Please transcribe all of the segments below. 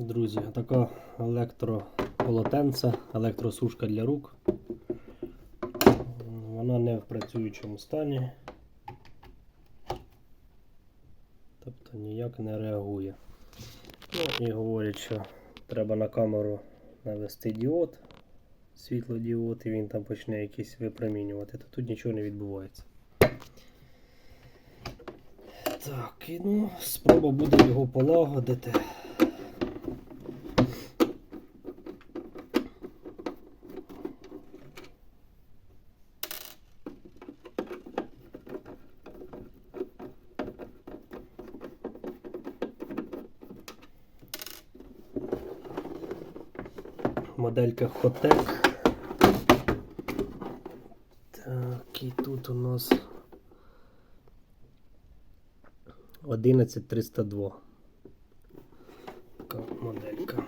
Друзі, така електрополотенце, електросушка для рук. Вона не в працюючому стані. Тобто ніяк не реагує. Ну і говорять, що треба на камеру навести діод, світлодіод, і він там почне якийсь випромінювати, то тут нічого не відбувається. Так, і ну, спроба буде його полагодити. Моделька Hotec. Так, і тут у нас 11302. Така моделька.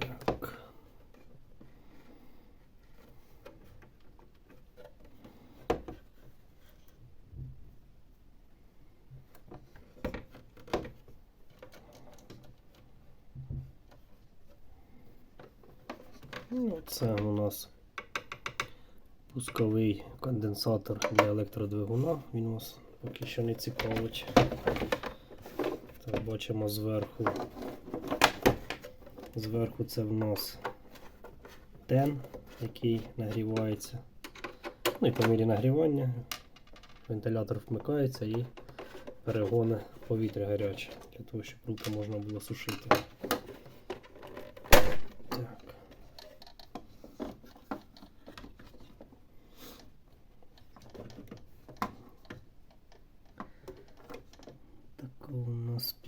Так. Ну, це у нас пусковий конденсатор для електродвигуна. Він у нас поки що не цікавить. Так, бачимо зверху. Зверху це в нас тен, який нагрівається. Ну і по мірі нагрівання вентилятор вмикається і перегони повітря гаряче, для того, щоб руки можна було сушити. Так. Така у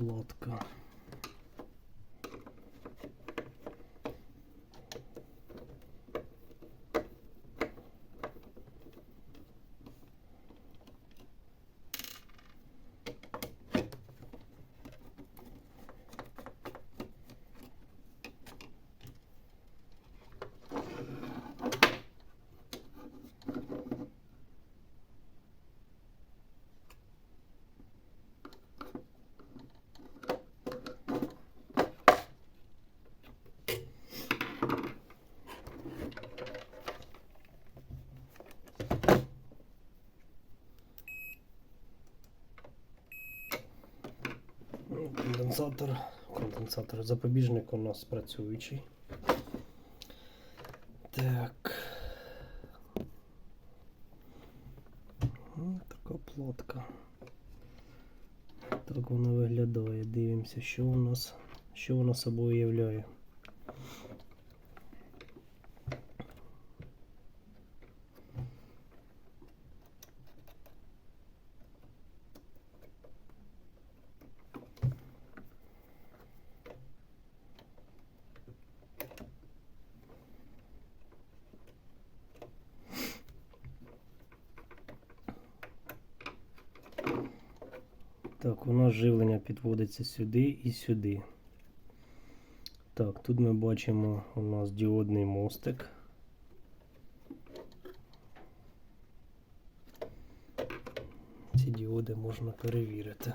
нас платка. Ну, Конденсатор. Конденсатор. Запобіжник у нас працюючий. Так. Така плотка. Так вона виглядає. Дивимося, що у нас, що вона собою являє. Так, у нас живлення підводиться сюди і сюди. Так, тут ми бачимо у нас діодний мостик. Ці діоди можна перевірити.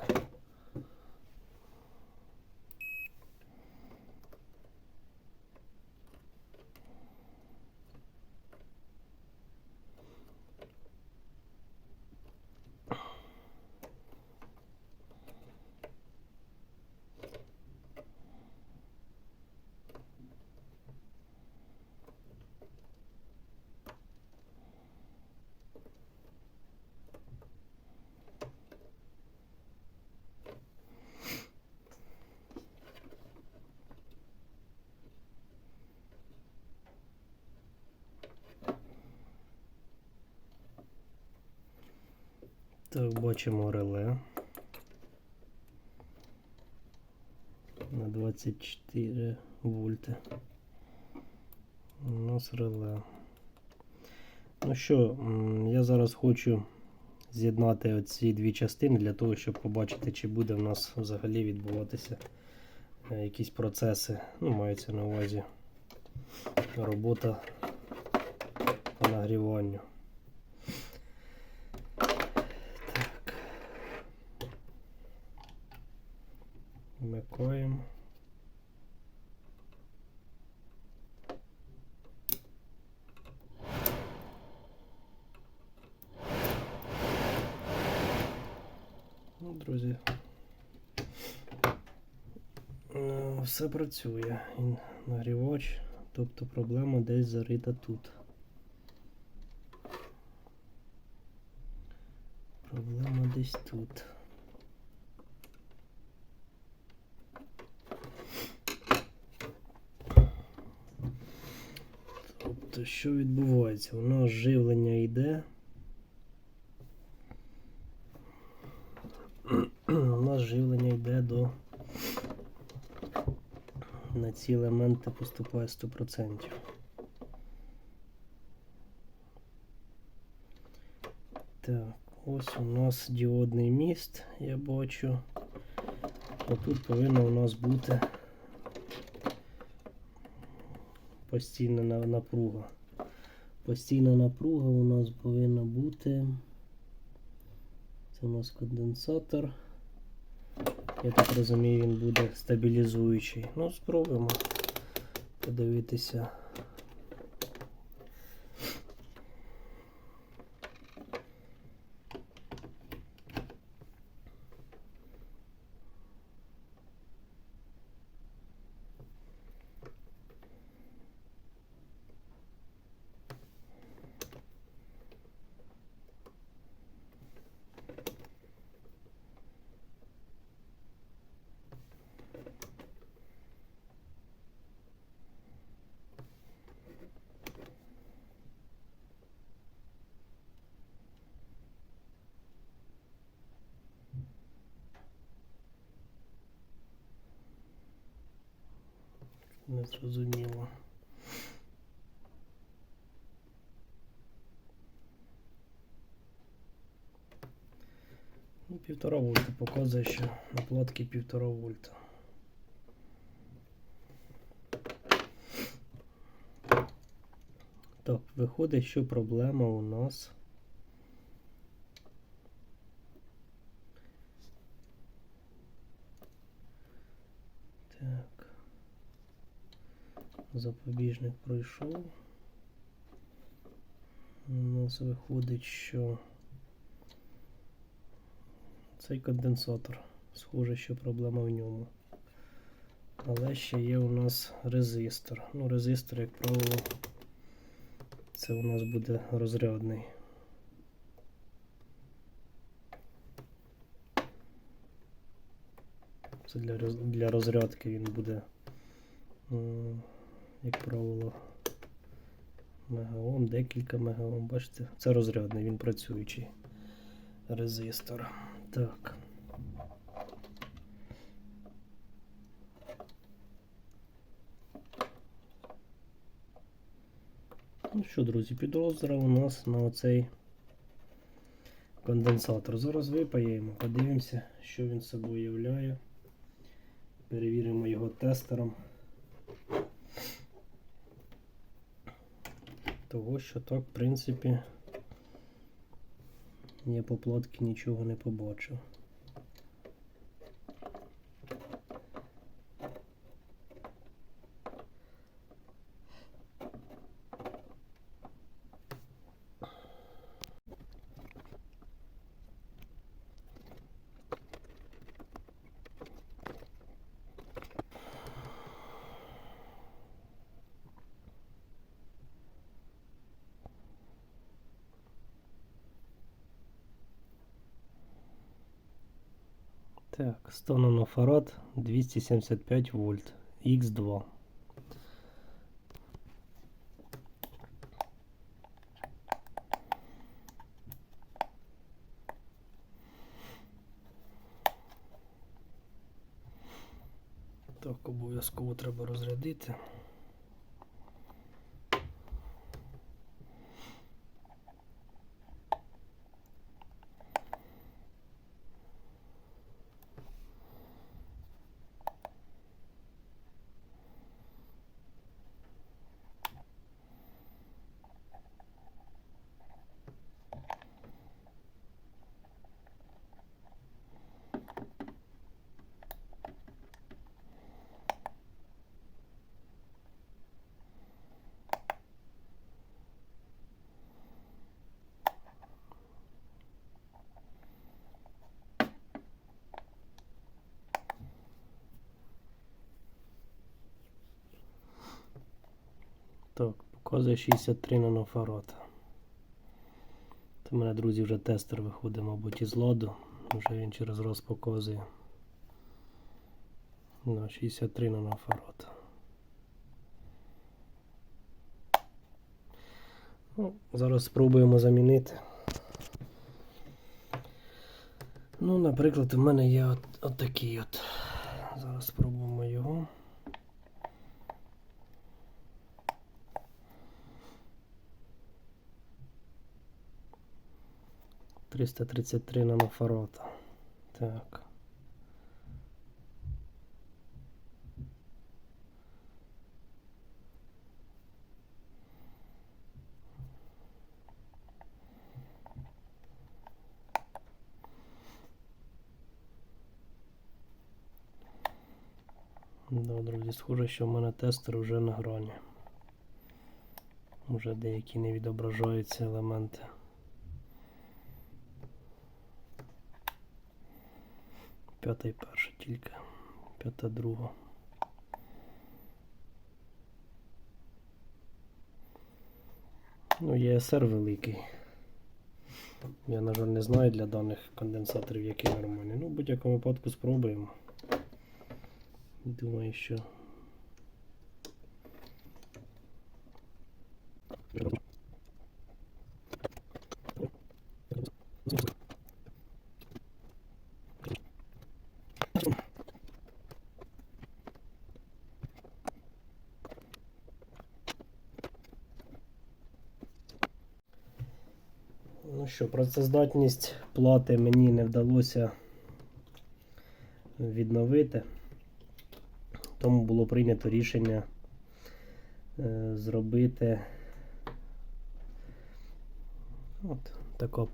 Так, бачимо реле. На 24 вольти. У нас реле. Ну що, я зараз хочу з'єднати оці дві частини для того, щоб побачити, чи буде в нас взагалі відбуватися е, якісь процеси. Ну, мається на увазі робота по нагріванню. Так. Вмикаємо. Ну, друзі. е, Все працює. Нагрівач, тобто проблема десь зарита тут. Проблема десь тут. Тобто, що відбувається? У нас живлення йде. У нас живлення йде до на ці елементи поступає 100%. Так, ось у нас діодний міст, я бачу. Отут повинна у нас бути постійна напруга. Постійна напруга у нас повинна бути. Це у нас конденсатор. Я так розумію, він буде стабілізуючий. Ну, спробуємо подивитися. Не зрозуміло. Ну, півтора вольта показує, що на платки півтора вольта. Так, виходить, що проблема у нас. Запобіжник пройшов. У нас виходить, що цей конденсатор. Схоже, що проблема в ньому. Але ще є у нас резистор. Ну, резистор, як правило, це у нас буде розрядний. Це для, для розрядки він буде, як правило, мегаом, декілька мегаом. Бачите, це розрядний, він працюючий резистор. Так. Ну що, друзі, підозра у нас на оцей конденсатор. Зараз випаємо, подивимося, що він собою являє. Перевіримо його тестером. Того, що так, в принципі, я по плотки нічого не побачив. Так, 100 нанофарад 275 вольт Х2. Так, обов'язково треба розрядити. Показує 63 нанофарад. Це в мене, друзі, вже тестер виходить, мабуть, із ладу. Вже він через раз показує. На 63 нанофарад. Ну, зараз спробуємо замінити. Ну, наприклад, в мене є от, от такий от. Зараз спробуємо 333 нанофарата. Так. Да, друзі, схоже, що в мене тестер вже на грані. Уже деякі не відображаються елементи. П'ята і перша тільки. П'ята друга. Ну, ЄСР великий. Я, на жаль, не знаю для даних конденсаторів, які нормальні. Ну, в будь-якому випадку спробуємо. Думаю, що. Ну що, працездатність плати мені не вдалося відновити. Тому було прийнято рішення е, зробити от така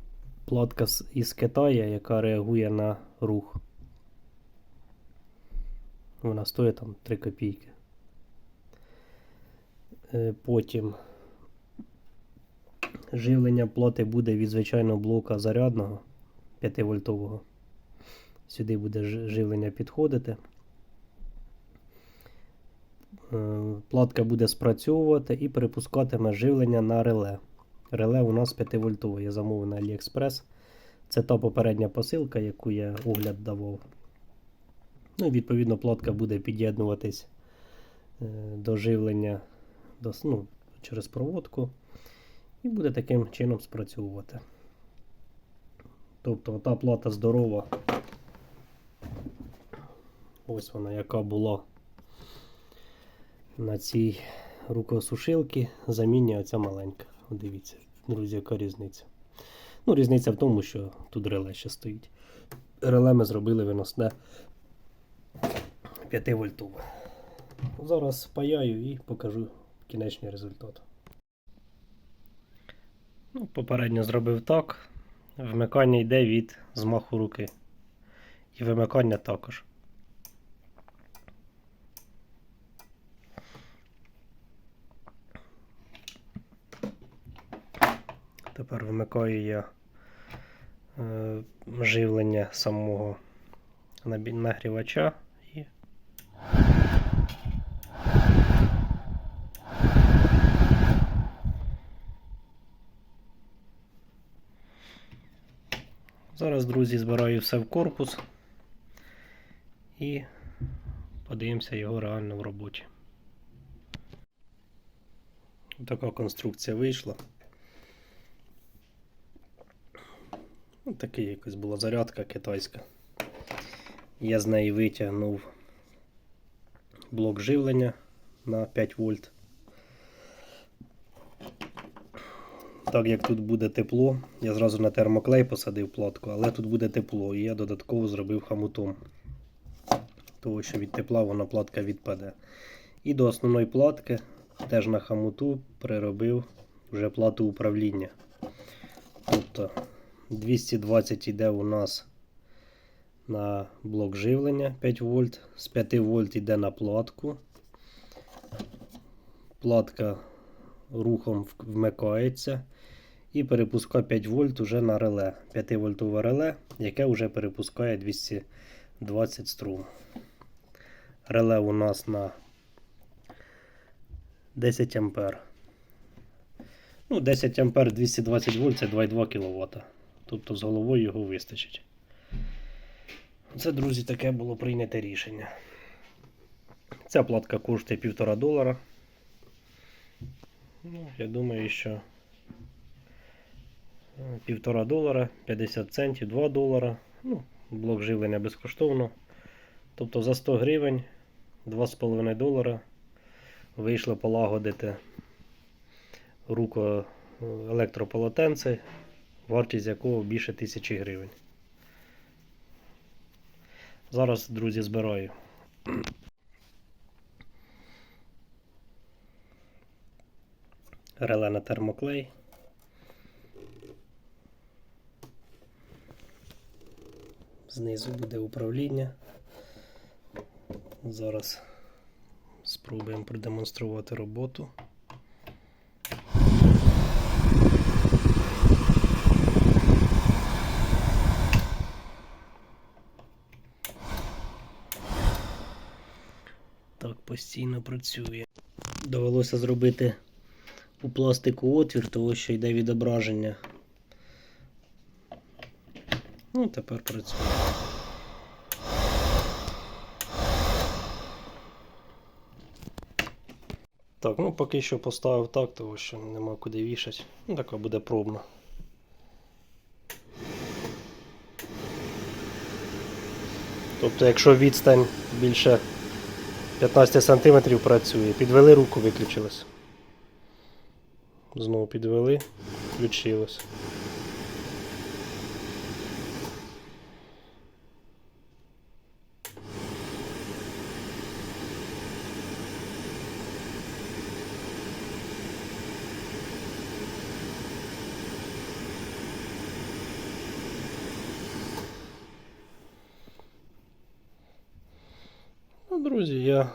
платка із Китаю, яка реагує на рух. Вона стоїть там 3 копійки. Е, Потім живлення плати буде від звичайного блока зарядного 5 вольтового. Сюди буде живлення підходити. Е, Платка буде спрацьовувати і перепускатиме живлення на реле. Реле у нас 5 вольтове, я замовив на AliExpress. Це та попередня посилка, яку я огляд давав. Ну, відповідно, платка буде під'єднуватись е, до живлення до, ну, через проводку і буде таким чином спрацьовувати. Тобто та плата здорова. Ось вона, яка була на цій рукосушилці, замінює оця маленька. Дивіться, друзі, яка різниця. Ну, різниця в тому, що тут реле ще стоїть. Реле ми зробили виносне 5 вольтове. Зараз спаяю і покажу кінечний результат. Ну, попередньо зробив так. Вмикання йде від змаху руки. І вимикання також. Тепер вмикаю я е, живлення самого нагрівача і Зараз, друзі, збираю все в корпус і подивимося його реально в роботі. Така конструкція вийшла. Ну, такий якось була зарядка китайська. Я з неї витягнув блок живлення на 5 вольт. Так як тут буде тепло, я зразу на термоклей посадив платку, але тут буде тепло, і я додатково зробив хамутом. Тому що від тепла вона платка відпаде. І до основної платки теж на хамуту приробив вже плату управління. Тобто 220 йде у нас на блок живлення 5 вольт, з 5 вольт йде на платку. Платка рухом вмикається і перепускає 5 вольт уже на реле. 5 вольтове реле, яке вже перепускає 220 струм. Реле у нас на 10 ампер. Ну, 10 ампер 220 вольт це 2,2 кВт. Тобто з головою його вистачить. Це, друзі, таке було прийняте рішення. Ця платка коштує 1,5 долара. Ну, я думаю, що 1,5 долара, 50 центів, 2 долара. Ну, блок живлення безкоштовно. Тобто за 100 гривень 2,5 долара вийшло полагодити руко е, електрополотенце, вартість якого більше 1000 гривень. Зараз, друзі, збираю. Реле на термоклей. Знизу буде управління. Зараз спробуємо продемонструвати роботу. Так, постійно працює. Довелося зробити у пластику отвір, тому що йде відображення. Ну, тепер працює. Так, ну поки що поставив так, тому що нема куди вішати. Ну, така буде пробна. Тобто, якщо відстань більше 15 см працює, підвели руку, виключилось. Знову підвели, включилось. Друзі, я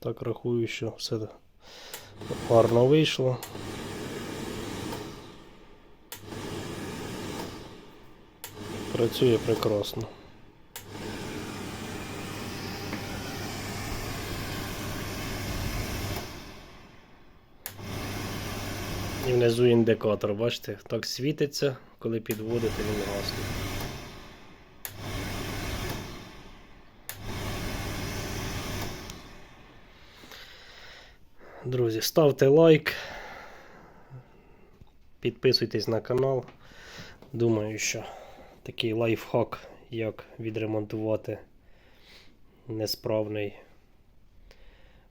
так рахую, що все гарно вийшло. Працює прекрасно. І внизу індикатор, бачите, так світиться, коли підводите, він гасне. Друзі, ставте лайк, підписуйтесь на канал. Думаю, що такий лайфхак, як відремонтувати несправний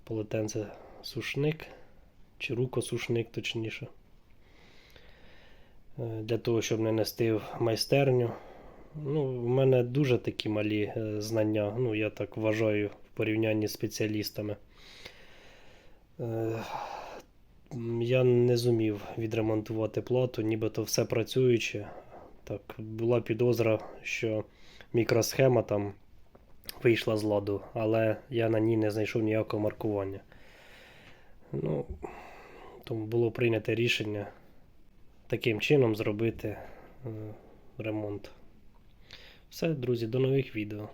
полотенце сушник чи рукосушник, точніше. Е, Для того, щоб не нести в майстерню. Ну, в мене дуже такі малі е, знання, ну, я так вважаю, в порівнянні з спеціалістами. Е, Я не зумів відремонтувати плату, нібито все працююче. Так, була підозра, що мікросхема там вийшла з ладу, але я на ній не знайшов ніякого маркування. Ну, тому було прийнято рішення таким чином зробити е, ремонт. Все, друзі, до нових відео.